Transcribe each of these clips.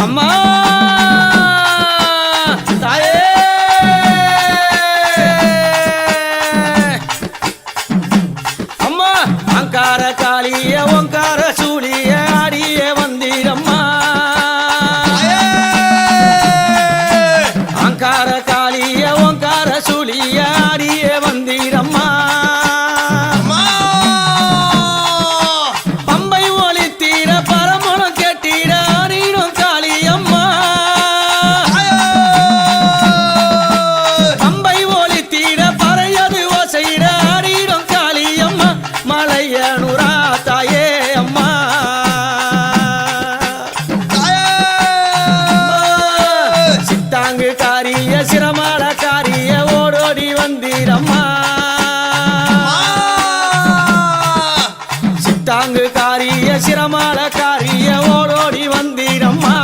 அம்மா! தாயே! அம்மா அங்கார காளிய ஒங்கார சூழிய காரிய சிரமால காரிய ஓடோடி வந்தீரம்மா.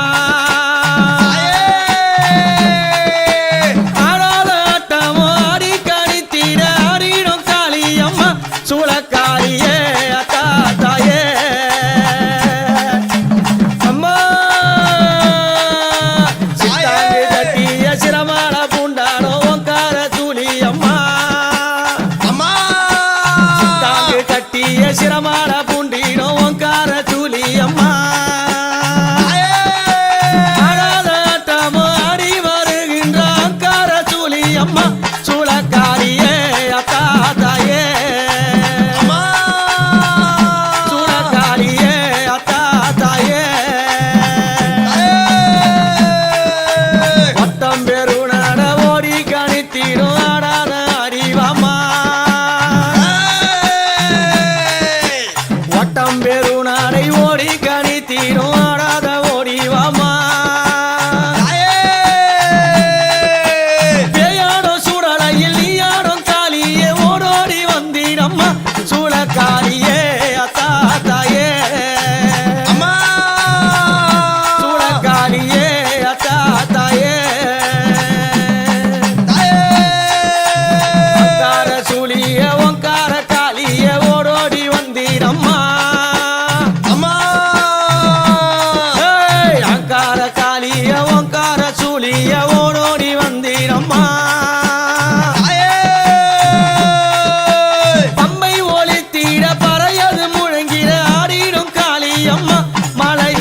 மலை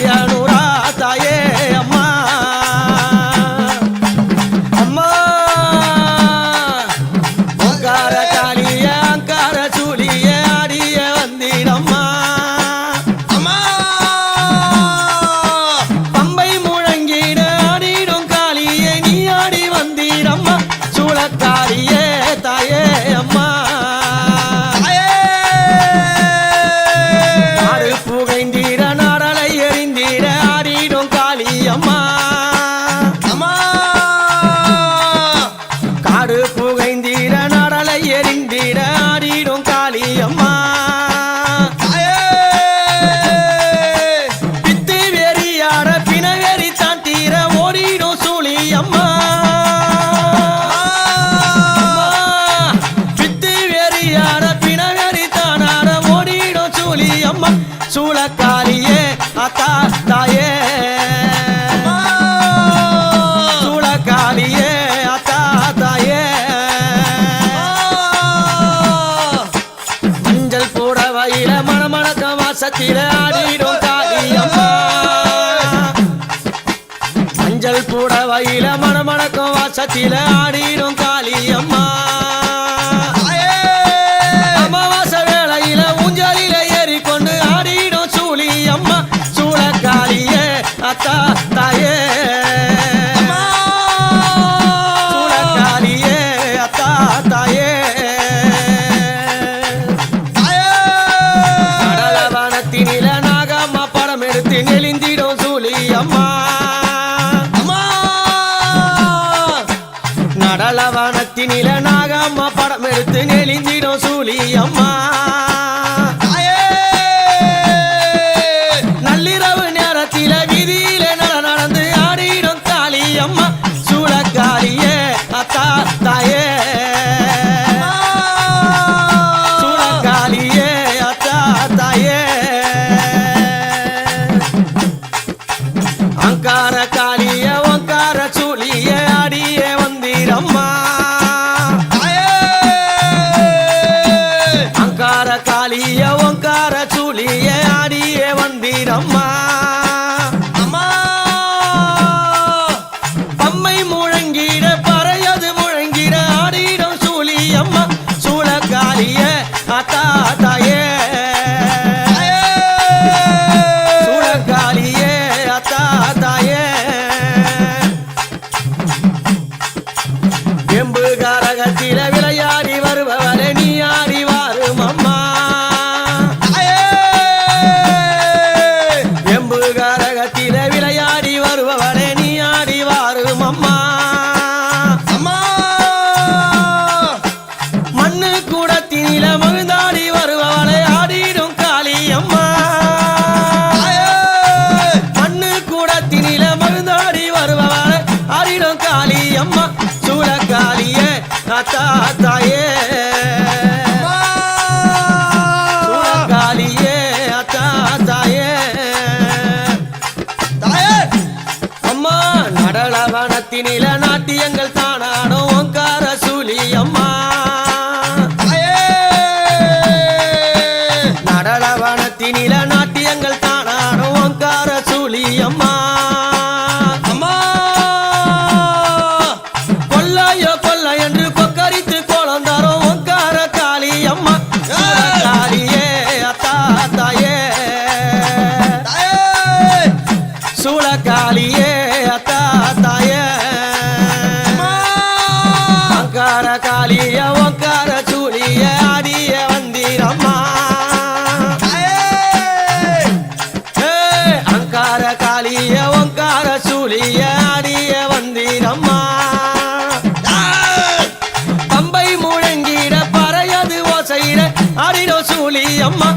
தாயே சூளக்காளியே அத்தா தாயே மஞ்சள் புடவையில மணமணக்க வாசத்தில ஆடிடும் தாயம்மா மஞ்சள் புடவையில மணமணக்க வாசத்தில ஆடிடும் காளியம்மா. காத்தா தாயே. சூழக்காரியே அத்தா தாயே. கடலவனத்தினில நாகம்மா படம் எடுத்து நெளிந்திடும் சூழி அம்மா. நடலவனத்தினில நாகம்மா படம் எடுத்து நெளிந்திடும் சூழி அம்மா. அங்கார காளிய ஒங்கார சு தாயே சூலத்தினில மருந்தோடி வருபவாள. அரிடம் காளி அம்மா சூழ காளிய நாத்தா நாட்டியங்கள் தானாடும் ஓங்கார சூலி அம்மா சூளக்காளியே அத்தா தாயே. அங்கார காளிய ஓங்கார சூழிய ஆடிய வந்திரம்மா அங்கார காளிய ஓங்கார சூழிய ஆடிய வந்திரம்மா பம்பை முழங்கிட பறையது ஓசையிட ஆடினோ சூழி அம்மா.